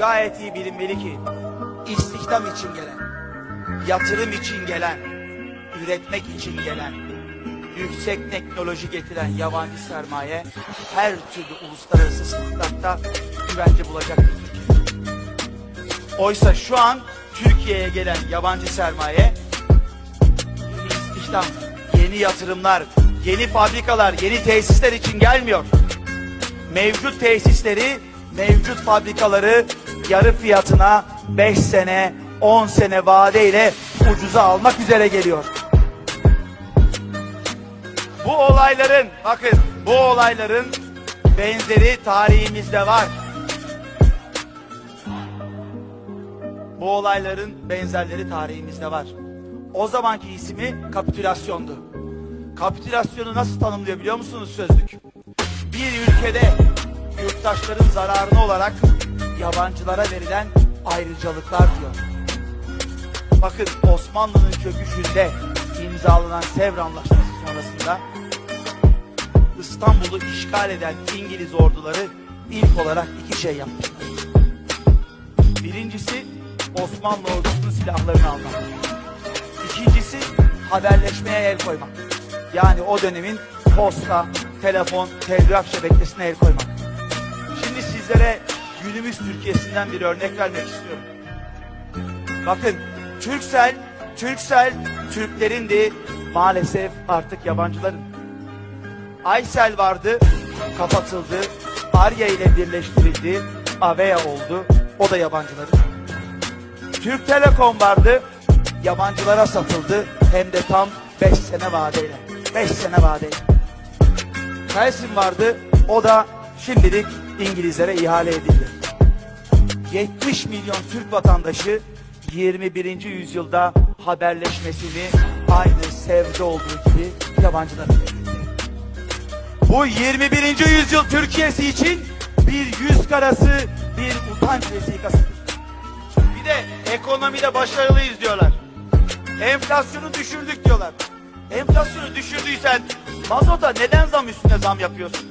gayet iyi bilinmeli ki istihdam için gelen, yatırım için gelen, üretmek için gelen, yüksek teknoloji getiren yabancı sermaye her türlü uluslararası standartta güvence bulacaktır. Oysa şu an Türkiye'ye gelen yabancı sermaye istihdam, yeni yatırımlar, yeni fabrikalar, yeni tesisler için gelmiyor. Mevcut tesisleri, mevcut fabrikaları yarı fiyatına 5 sene, 10 sene vadeyle ucuza almak üzere geliyor. Bu olayların, bakın bu olayların benzeri tarihimizde var. Bu olayların benzerleri tarihimizde var. O zamanki ismi kapitülasyondu. Kapitülasyonu nasıl tanımlıyor biliyor musunuz sözlük? Bir ülkede yurttaşların zararına olarak yabancılara verilen ayrıcalıklar diyor. Bakın Osmanlı'nın çöküşünde imzalanan Sevr Anlaşması sonrasında İstanbul'u işgal eden İngiliz orduları ilk olarak iki şey yapmışlar. Birincisi Osmanlı ordusunun silahlarını almak. İkincisi haberleşmeye el koymak. Yani o dönemin posta, telefon, telgraf şebekesine el koymak. Şimdi sizlere günümüz Türkiye'sinden bir örnek vermek istiyorum. Bakın Türksel, Türksel Türklerindi maalesef artık yabancıların. Aysel vardı, kapatıldı. Arya ile birleştirildi, Avea oldu. O da yabancıların. Türk Telekom vardı, yabancılara satıldı. Hem de tam 5 sene vadeyle. 5 sene vadeyle. Telsim vardı, o da şimdilik İngilizlere ihale edildi. 70 milyon Türk vatandaşı 21. yüzyılda haberleşmesini aynı Sev'de olduğu gibi yabancılara verildi. Bu 21. yüzyıl Türkiye'si için bir yüz karası, bir utanç vesikasıdır. Bir de ekonomide başarılıyız diyorlar. Enflasyonu düşürdük diyorlar. Enflasyonu düşürdüysen mazota neden zam üstüne zam yapıyorsun?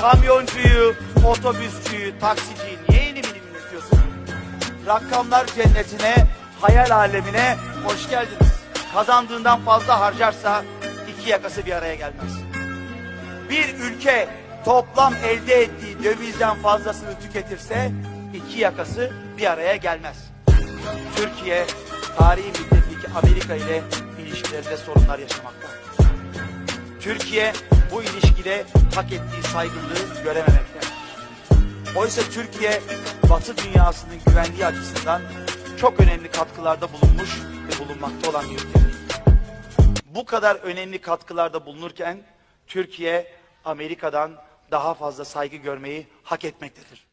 Kamyoncuyu, otobüsçüyü, taksiciyi niye yeni milim üretiyorsun? Rakamlar cennetine, hayal alemine hoş geldiniz. Kazandığından fazla harcarsa iki yakası bir araya gelmez. Bir ülke toplam elde ettiği dövizden fazlasını tüketirse iki yakası bir araya gelmez. Türkiye tarihi müttefiki Amerika ile ilişkilerinde sorunlar yaşamakta. Türkiye bu ilişkide hak ettiği saygınlığı görememekte. Oysa Türkiye Batı dünyasının güvenliği açısından çok önemli katkılarda bulunmuş ve bulunmakta olan bir ülkedir. Bu kadar önemli katkılarda bulunurken Türkiye Amerika'dan daha fazla saygı görmeyi hak etmektedir.